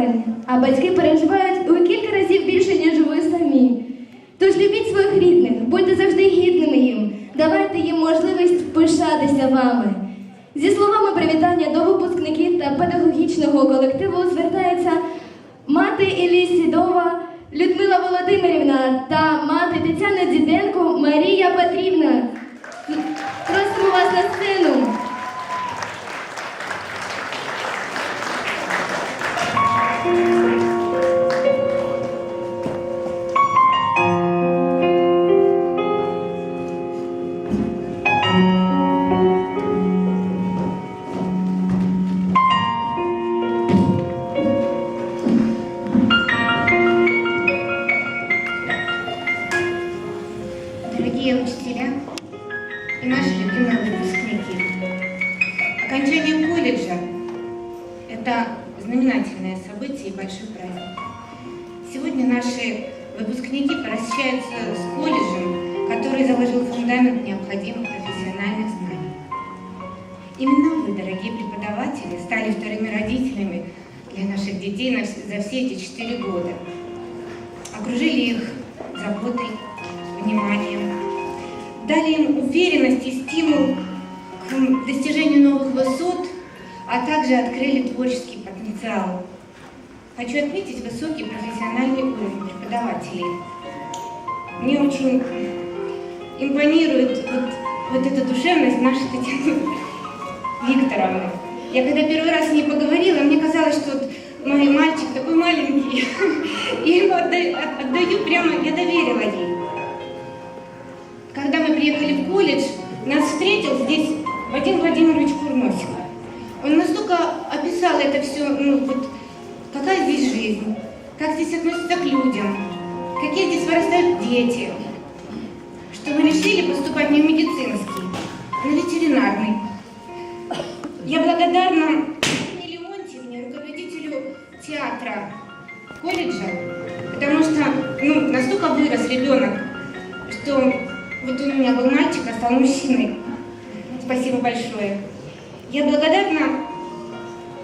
мене, а батьки переживають у кілька разів більше, ніж ви самі. Тож любіть своїх рідних, будьте завжди гідними їм, давайте їм можливість пишатися вами. Зі словами привітання до випускників та педагогічного колективу звертається мати Іллі Сідова Людмила Володимирівна та мати Тетяна Діденко Марія Петрівна. Это знаменательное событие и большой праздник. Сегодня наши выпускники прощаются с колледжем, который заложил фундамент необходимых профессиональных знаний. Именно вы, дорогие преподаватели, стали вторыми родителями для наших детей за все эти четыре года. Окружили их заботой, вниманием, дали им уверенность и стимул к достижению новых высот, а также открыли творческий потенциал. Хочу отметить высокий профессиональный уровень преподавателей. Мне очень импонирует вот, вот эта душевность нашей Татьяны Викторовны. Я когда первый раз с ней поговорила, мне казалось, что вот мой мальчик такой маленький, я ему отдаю, отдаю прямо, я доверила ей. Когда мы приехали в колледж, нас встретил здесь Вадим Владимирович Курносик. Он настолько описал это все, ну вот, какая здесь жизнь, как здесь относятся к людям, какие здесь вырастают дети, что мы решили поступать не в медицинский, а на ветеринарный. Я благодарна Ирине Леонтьевне, руководителю театра колледжа, потому что ну, настолько вырос ребенок, что вот он у меня был мальчик, а стал мужчиной. Спасибо большое. Я благодарна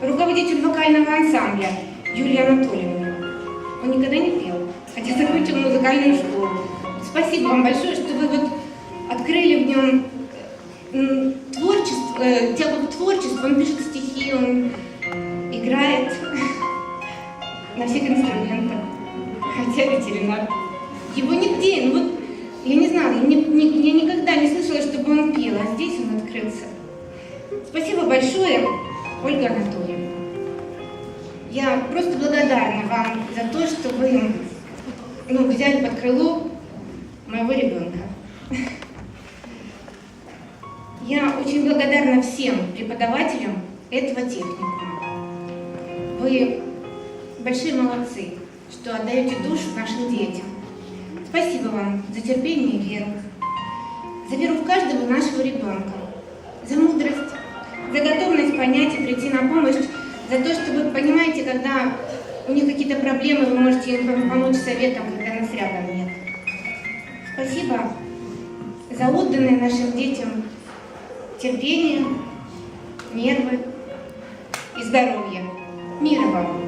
руководителю вокального ансамбля Юлии Анатольевне. Он никогда не пел, хотя закончил музыкальную школу. Спасибо вам большое, что вы вот открыли в нем м, творчество, э, тягу к творчеству. Он пишет стихи, он играет на всех инструментах, хотя ветеринар. Его нигде, ну вот, я не знаю, я, я никогда не слышала, чтобы он пел, а здесь он открылся. Спасибо большое, Ольга Анатольевна. Я просто благодарна вам за то, что вы ну, взяли под крыло моего ребенка. Я очень благодарна всем преподавателям этого техникума. Вы большие молодцы, что отдаете душу нашим детям. Спасибо вам за терпение и веру. За веру в каждого нашего ребенка. За мудрость, за готовность понять и прийти на помощь. За то, что вы понимаете, когда у них какие-то проблемы, вы можете им пом- помочь советом, когда нас рядом нет. Спасибо за отданное нашим детям терпение, нервы и здоровье. Мира вам!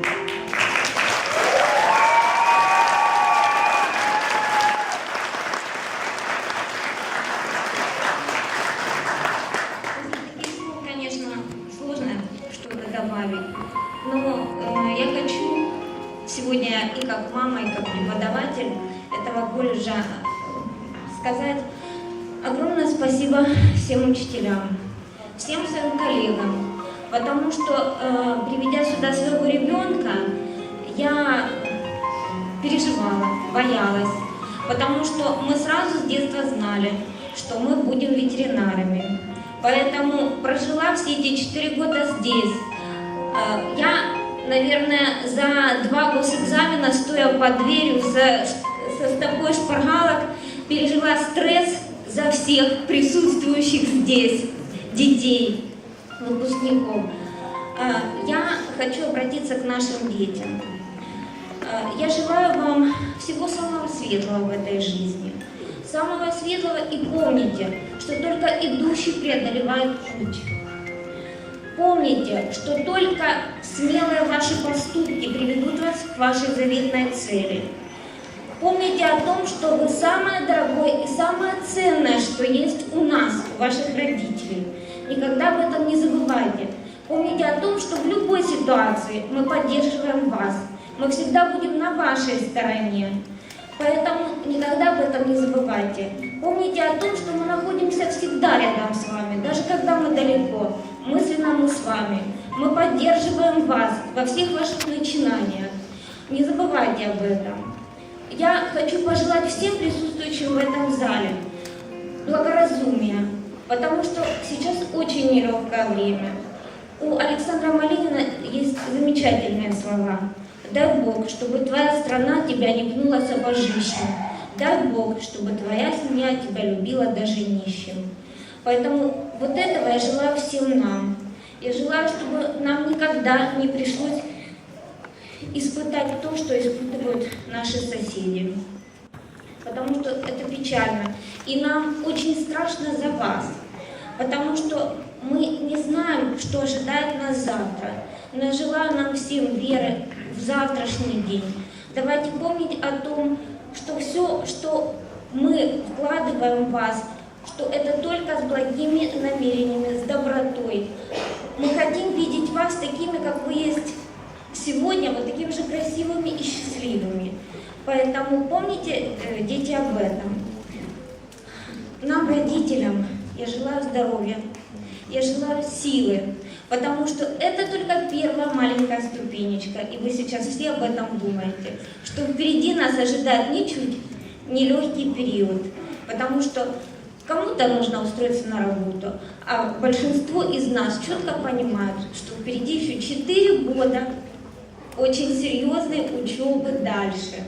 Добавить. Но э, я хочу сегодня и как мама, и как преподаватель этого колледжа э, сказать огромное спасибо всем учителям, всем своим коллегам, потому что, э, приведя сюда своего ребенка, я переживала, боялась, потому что мы сразу с детства знали, что мы будем ветеринарами. Поэтому прожила все эти четыре года здесь. Э, Я, наверное, за два госэкзамена, стоя под дверью со, со стопой шпаргалок, пережила стресс за всех присутствующих здесь детей, выпускников. Э, Я хочу обратиться к нашим детям. Э, Я желаю вам всего самого светлого в этой жизни. Самого светлого и помните, что только идущий преодолевает путь. Помните, что только смелые ваши поступки приведут вас к вашей заветной цели. Помните о том, что вы самое дорогое и самое ценное, что есть у нас, у ваших родителей. Никогда об этом не забывайте. Помните о том, что в любой ситуации мы поддерживаем вас. Мы всегда будем на вашей стороне. Поэтому никогда об этом не забывайте. Помните о том, что мы находимся всегда рядом с вами, даже когда мы далеко. Мысленно мы с вами. Мы поддерживаем вас во всех ваших начинаниях. Не забывайте об этом. Я хочу пожелать всем присутствующим в этом зале благоразумия, потому что сейчас очень нелегкое время. У Александра Малинина есть замечательные слова. Дай Бог, чтобы твоя страна тебя не пнула сапожищем. Дай Бог, чтобы твоя семья тебя любила даже нищим. Поэтому вот этого я желаю всем нам. Я желаю, чтобы нам никогда не пришлось испытать то, что испытывают наши соседи. Потому что это печально. И нам очень страшно за вас. Потому что мы не знаем, что ожидает нас завтра. Но я желаю нам всем веры в завтрашний день. Давайте помнить о том, что все, что мы вкладываем в вас, что это только с благими намерениями, с добротой. Мы хотим видеть вас такими, как вы есть сегодня, вот такими же красивыми и счастливыми. Поэтому помните, э, дети, об этом. Нам, родителям, я желаю здоровья, я желаю силы, потому что это только первая маленькая ступенечка, и вы сейчас все об этом думаете, что впереди нас ожидает ничуть не легкий период, потому что кому-то нужно устроиться на работу, а большинство из нас четко понимают, что впереди еще 4 года очень серьезной учебы дальше.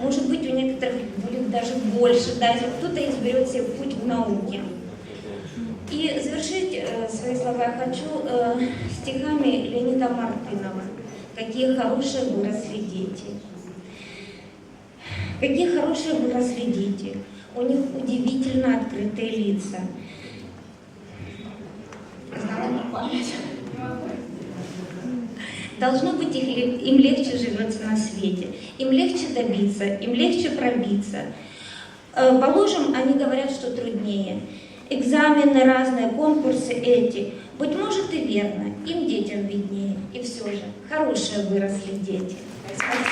Может быть, у некоторых будет даже больше, да, если кто-то изберет себе путь в науке. И завершить э, свои слова я хочу э, стихами Леонида Мартынова. Какие хорошие выросли дети. Какие хорошие выросли дети. У них удивительно открытые лица. Должно быть, их им легче живется на свете, им легче добиться, им легче пробиться. Э, Положим, они говорят, что труднее. Экзамены разные, конкурсы эти. Быть может и верно, им детям виднее. И все же, хорошие выросли дети. Спасибо.